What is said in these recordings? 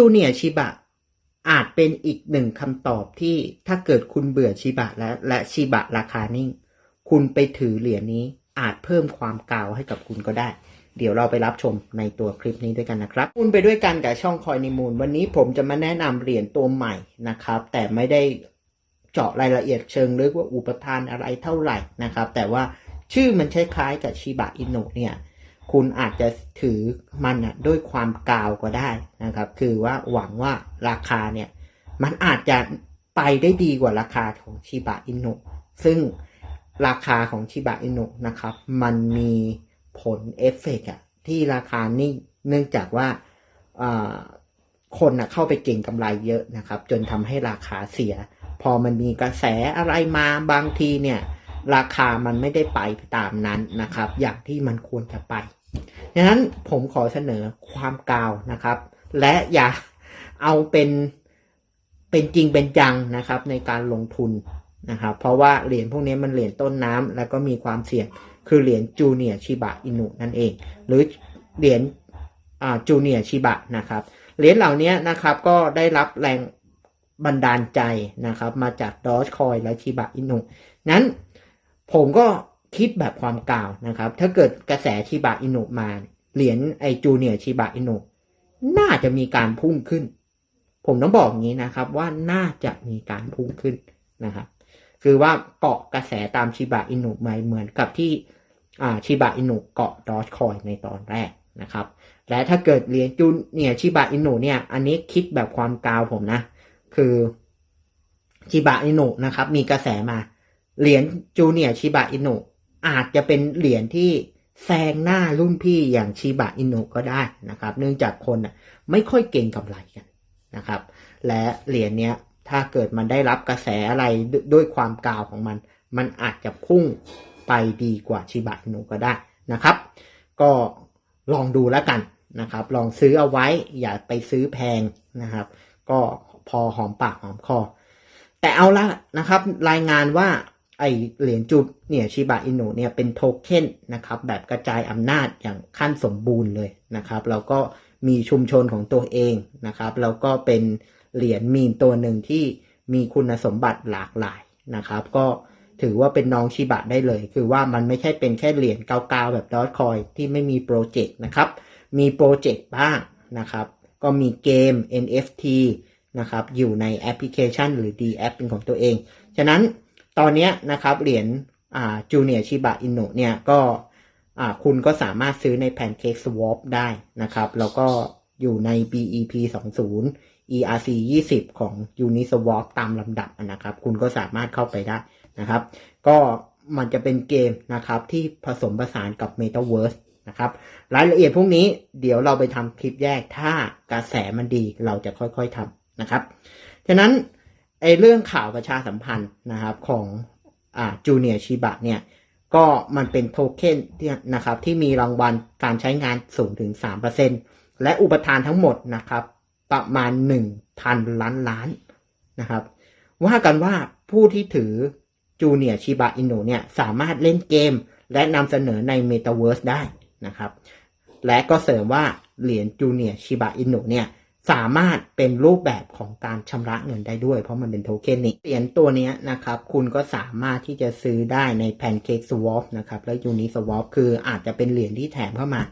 จูเนียชิบะ อาจเป็นอีกหนึ่งคำตอบที่ถ้าเกิดคุณเบื่อชิบะและและชิบะราคานิ่ง คุณไปถือเหรียญนี้อาจเพิ่มความกาวให้กับคุณก็ได้ เดี๋ยวเราไปรับชมในตัวคลิปนี้ด้วยกันนะครับ คุณไปด้วยกันกับช่องคอยนิมูล วันนี้ผมจะมาแนะนำเหรียญตัวใหม่นะครับ แต่ไม่ได้เจาะรายละเอียดเชิงลึกว่าอุปทานอะไรเท่าไหร่นะครับ แต่ว่าชื่อมันคล้ายๆกับชิบะอินุเนี่ย คุณอาจจะถือมันอะด้วยความกาวก็ได้นะครับ คือว่าหวังว่าราคาเนี่ย มันอาจจะไปได้ดีกว่าราคาของชิบะอินุซึ่งราคาของชิบะอินุนะครับ มันมีผลเอฟเฟกต์ที่ราคานิ่เนื่องจากว่าอ่าคนนะเข้าไปเก่งกำไรเยอะนะครับ จนทำให้ราคาเสีย พอมันมีกระแสอะไรมาบางทีเนี่ย ราคามันไม่ได้ไปตามนั้นนะครับ อย่างที่มันควรจะไป ดังนั้นผมขอเสนอความกาวนะครับ และอย่าเอาเป็นเป็นจริงเป็นจังนะครับในการลงทุนนะครับ เพราะว่าเหรียญพวกนี้มันเหรียญต้นน้ำแล้วก็มีความเสี่ยงคือเหรียญจูเนียชิบะอินุนั่นเอง หรือเหรียญจูเนียชิบะนะครับเหรียญเหล่านี้นะครับก็ได้รับแรงบันดาลใจนะครับ มาจากดอ g คอยและชิบะอินุนั้นผมก็ คิดแบบความกล่าวนะครับ ถ้าเกิดกระแสชิบะอินุมา เหรียญไอจูเนียชิบะอินุน่าจะมีการพุ่งขึ้น ผมต้องบอกอย่างนี้นะครับว่าน่าจะมีการพุ่งขึ้นนะครับ คือว่าเกาะกระแสตามชิบะอินุมาเหมือนกับที่ชิบะอินุเกาะดอ g คอยในตอนแรกนะครับ และถ้าเกิดเหรียญจูเนียชิบะอินุเนี่ย อันนี้คิดแบบความกาวผมนะ คือชิบะอินุนะครับ มีกระแสมา เหรียญจูเนียชิบะอินุ อาจจะเป็นเหรียญที่แซงหน้ารุ่นพี่อย่างชิบะอินุก็ได้นะครับ เนื่องจากคนไม่ค่อยเก่งกำไรกันนะครับ และเหรียญเนี้ยถ้าเกิดมันได้รับกระแสอะไรดด้วยความกาวของมัน มันอาจจะพุ่งไปดีกว่าชิบะอินุก็ได้นะครับ ก็ลองดูแล้วกันนะครับ ลองซื้อเอาไว้อย่าไปซื้อแพงนะครับ ก็พอหอมปากหอมคอ แต่เอาละนะครับ รายงานว่า ไอเหรียญจุดเนี่ยชิบะอินุเนี่ยเป็นโทเค็นนะครับแบบกระจายอำนาจอย่างขั้นสมบูรณ์เลยนะครับ แล้วก็มีชุมชนของตัวเองนะครับ แล้วก็เป็นเหรียญมีมตัวหนึ่งที่มีคุณสมบัติหลากหลายนะครับ ก็ถือว่าเป็นน้องชิบะได้เลย คือว่ามันไม่ใช่เป็นแค่เหรียญเกาๆแบบดอทคอยที่ไม่มีโปรเจกต์นะครับ มีโปรเจกต์บ้างนะครับ ก็มีเกม NFT นะครับ อยู่ในแอปพลิเคชัน หรือ D App เป็นของตัวเอง ฉะนั้น ตอนนี้นะครับเหรียญจูเนียชิบะอินุเนี่ยก็คุณก็สามารถซื้อใน Pancake Swap ได้นะครับ แล้วก็อยู่ใน BEP 20 ERC 20 ของ Uniswap ตามลำดับนะครับ คุณก็สามารถเข้าไปได้นะครับ ก็มันจะเป็นเกมนะครับที่ผสมผสานกับ Metaverse นะครับรายละเอียดพวกนี้เดี๋ยวเราไปทำคลิปแยกถ้ากระแสมันดีเราจะค่อยๆทำนะครับ ฉะนั้น ไอเรื่องข่าวประชาสัมพันธ์นะครับของอ่าจูเนียชิบะเนี่ยก็มันเป็นโทเค็นที่นะครับที่มีรางวัลการใช้งานสูงถึง 3%และอุปทานทั้งหมดนะครับประมาณ 1,000 ล้านล้านนะครับ ว่ากันว่าผู้ที่ถือจูเนียชิบะอินุเนี่ยสามารถเล่นเกมและนำเสนอใน Metaverse ได้นะครับ และก็เสริมว่าเหรียญจูเนียชิบะอินุเนี่ย สามารถเป็นรูปแบบของการชำระเงินได้ด้วย เพราะมันเป็นโทเค็นนี่เหรียญตัวนี้นะครับ คุณก็สามารถที่จะซื้อได้ใน Pancake Swap นะครับ และ Uniswap คืออาจจะเป็นเหรียญที่แถมเข้ามา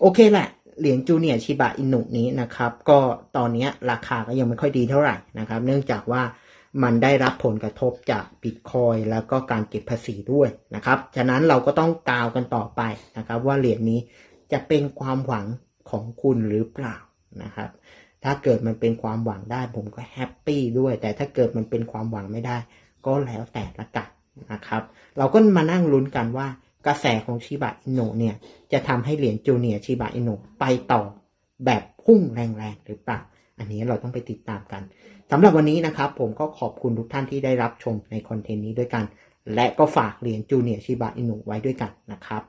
โอเคแหละ เหรียญจูเนียชิบะอินุนี้นะครับ ก็ตอนนี้ราคาก็ยังไม่ค่อยดีเท่าไหร่นะครับ เนื่องจากว่ามันได้รับผลกระทบจากบิตคอยแล้วก็การเก็บภาษีด้วยนะครับ ฉะนั้นเราก็ต้องกาวกันต่อไปนะครับ ว่าเหรียญนี้จะเป็นความหวังของคุณหรือเปล่า นะครับ ถ้าเกิดมันเป็นความหวังได้ผมก็แฮปปี้ด้วย แต่ถ้าเกิดมันเป็นความหวังไม่ได้ ก็แล้วแต่ละกันนะครับ เราก็มานั่งลุ้นกันว่ากระแสของชิบะอินโนเนี่ยจะทำให้เหรียญจูเนียชิบะอินโนไปต่อแบบพุ่งแรงๆหรือเปล่า อันนี้เราต้องไปติดตามกันสำหรับวันนี้นะครับ ผมก็ขอบคุณทุกท่านที่ได้รับชมในคอนเทนต์นี้ด้วยกัน และก็ฝากเหรียญจูเนียชิบะอิโนะไว้ด้วยกันนะครับ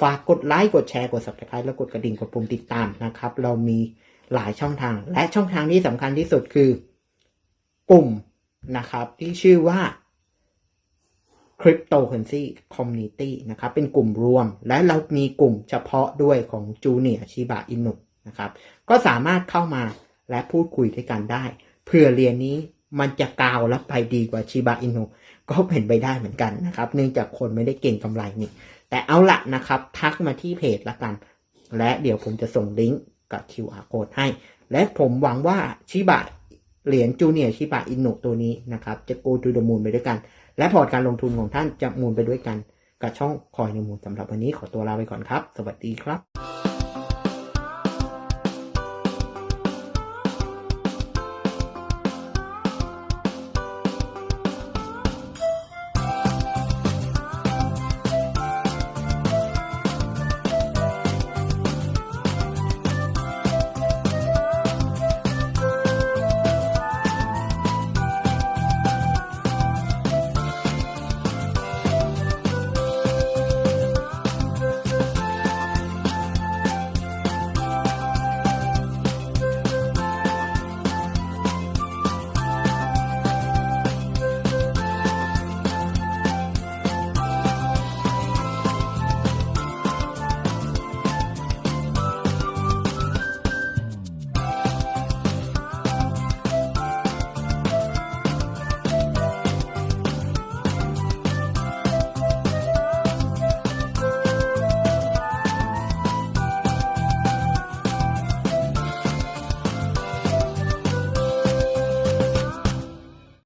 ฝากกดไลค์กดแชร์กด subscribe แล้วกดกระดิ่งกดปุ่มติดตามนะครับ เรามี หลายช่องทาง และช่องทางที่สำคัญที่สุดคือกลุ่มนะครับ ที่ชื่อว่า Cryptocurrency Community นะครับ เป็นกลุ่มรวม และเรามีกลุ่มเฉพาะด้วยของ Junior Shiba Inu นะครับ ก็สามารถเข้ามาและพูดคุยด้วยกันได้เผื่อเหรียญนี้มันจะกาวแล้วไปดีกว่าชิบะอินุก็เป็นไปได้เหมือนกันนะครับ เนื่องจากคนไม่ได้เก่งกำไรนี่ แต่เอาละนะครับ ทักมาที่เพจละกัน และเดี๋ยวผมจะส่งลิงก์ กับ QR code ให้ และผมหวังว่าชิบะเหรียญจูเนียชิบะอินโนตัวนี้นะครับ จะโกทูดมูลไปด้วยกัน และพอร์ตการลงทุนของท่านจะมูลไปด้วยกัน กับช่องคอยในมูลสำหรับวันนี้ขอตัวลาไปก่อนครับ สวัสดีครับ